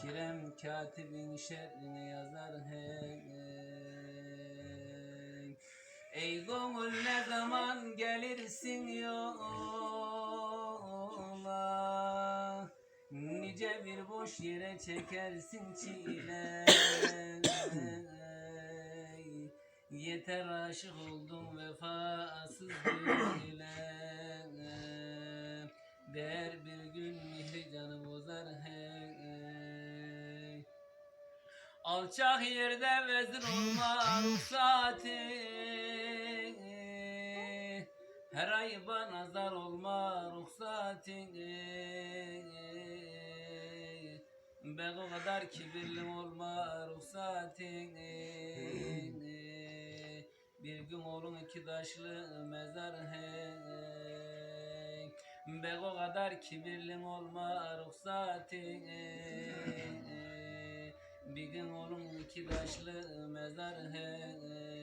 Kirem katibin şerrini yazar hey Ey gönül ne zaman gelirsin yola Nice bir boş yere çekersin çile Yeter aşık oldum vefasız bile Der bir Alçak yerde vezir olma ruhsati Her ayıba nazar olma ruhsati Ben o kadar kibirli olma ruhsati Bir gün olun iki taşlı mezar hey Ben o kadar kibirli olma ruhsati Gidin oğlum iki taşlı mezar he